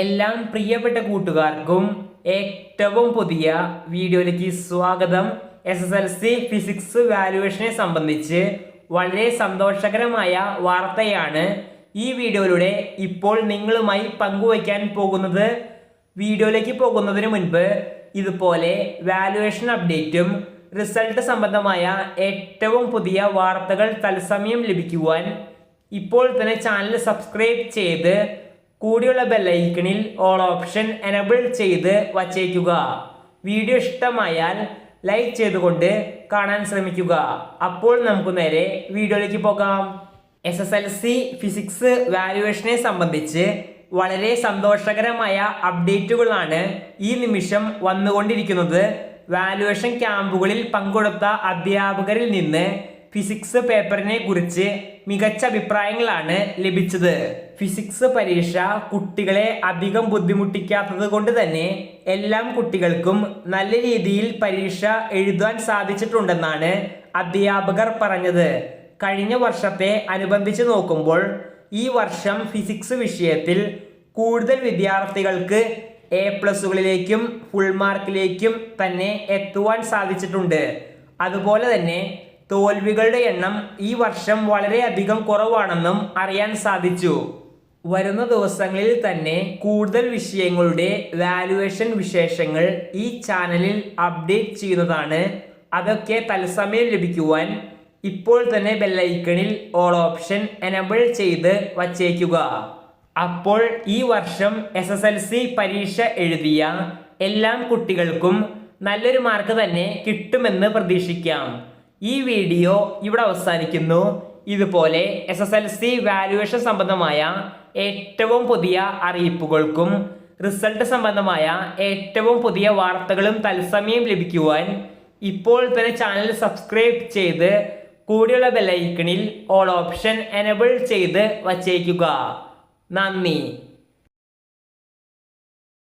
എല്ലാം പ്രിയപ്പെട്ട കൂട്ടുകാർക്കും ഏറ്റവും പുതിയ വീഡിയോയിലേക്ക് സ്വാഗതം. S S L C physics വാല്യുവേഷനെ സംബന്ധിച്ച് വളരെ സന്തോഷകരമായ വാർത്തയാണ് ഈ വീഡിയോയിലൂടെ ഇപ്പോൾ നിങ്ങളുമായി പങ്കുവയ്ക്കാൻ പോകുന്നത്. വീഡിയോയിലേക്ക് പോകുന്നതിന് മുൻപ് ഇതുപോലെ വാല്യുവേഷൻ അപ്ഡേറ്റും റിസൾട്ട് സംബന്ധമായ ഏറ്റവും പുതിയ വാർത്തകൾ തത്സമയം ലഭിക്കുവാൻ ഇപ്പോൾ തന്നെ ചാനൽ സബ്സ്ക്രൈബ് ചെയ്ത് കൂടിയുള്ള ബെല്ലൈക്കണിൽ ഓൾ ഓപ്ഷൻ എനബിൾ ചെയ്ത് വച്ചേക്കുക. വീഡിയോ ഇഷ്ടമായാൽ ലൈക്ക് ചെയ്തുകൊണ്ട് കാണാൻ ശ്രമിക്കുക. അപ്പോൾ നമുക്ക് നേരെ വീഡിയോയിലേക്ക് പോകാം. S S L C physics വാല്യുവേഷനെ സംബന്ധിച്ച് വളരെ സന്തോഷകരമായ അപ്ഡേറ്റുകളാണ് ഈ നിമിഷം വന്നുകൊണ്ടിരിക്കുന്നത്. വാല്യുവേഷൻ ക്യാമ്പുകളിൽ പങ്കെടുത്ത അധ്യാപകരിൽ നിന്ന് ഫിസിക്സ് പേപ്പറിനെ കുറിച്ച് മികച്ച അഭിപ്രായങ്ങളാണ് ലഭിച്ചത്. ഫിസിക്സ് പരീക്ഷ കുട്ടികളെ അധികം ബുദ്ധിമുട്ടിക്കാത്തത് കൊണ്ട് തന്നെ എല്ലാം കുട്ടികൾക്കും നല്ല രീതിയിൽ പരീക്ഷ എഴുതാൻ സാധിച്ചിട്ടുണ്ടെന്നാണ് അധ്യാപകർ പറഞ്ഞത്. കഴിഞ്ഞ വർഷത്തെ അനുബന്ധിച്ച് നോക്കുമ്പോൾ ഈ വർഷം ഫിസിക്സ് വിഷയത്തിൽ കൂടുതൽ വിദ്യാർത്ഥികൾക്ക് എ പ്ലസുകളിലേക്കും ഫുൾ മാർക്കിലേക്കും തന്നെ എത്തുവാൻ സാധിച്ചിട്ടുണ്ട്. അതുപോലെ തന്നെ തോൽവികളുടെ എണ്ണം ഈ വർഷം വളരെയധികം കുറവാണെന്നും അറിയാൻ സാധിച്ചു. വരുന്ന ദിവസങ്ങളിൽ തന്നെ കൂടുതൽ വിഷയങ്ങളുടെ വാലുവേഷൻ വിശേഷങ്ങൾ ഈ ചാനലിൽ അപ്ഡേറ്റ് ചെയ്യുന്നതാണ്. അതൊക്കെ തത്സമയം ലഭിക്കുവാൻ ഇപ്പോൾ തന്നെ ബെല്ലൈക്കണിൽ ഓൾ ഓപ്ഷൻ എനബിൾ ചെയ്ത് വച്ചേക്കുക. അപ്പോൾ ഈ വർഷം എസ് എസ് എൽ സി പരീക്ഷ എഴുതിയ എല്ലാ കുട്ടികൾക്കും നല്ലൊരു മാർക്ക് തന്നെ കിട്ടുമെന്ന് പ്രതീക്ഷിക്കാം. ഈ വീഡിയോ ഇവിടെ അവസാനിക്കുന്നു. ഇതുപോലെ S S L C valuation സംബന്ധമായ ഏറ്റവും പുതിയ അറിയിപ്പുകൾക്കും റിസൾട്ട് സംബന്ധമായ ഏറ്റവും പുതിയ വാർത്തകളും തത്സമയം ലഭിക്കുവാൻ ഇപ്പോൾ തന്നെ ചാനൽ സബ്സ്ക്രൈബ് ചെയ്ത് കൂടിയുള്ള ബെല്ലൈക്കണിൽ ഓൾ ഓപ്ഷൻ എനബിൾ ചെയ്ത് വച്ചേക്കുക. നന്ദി.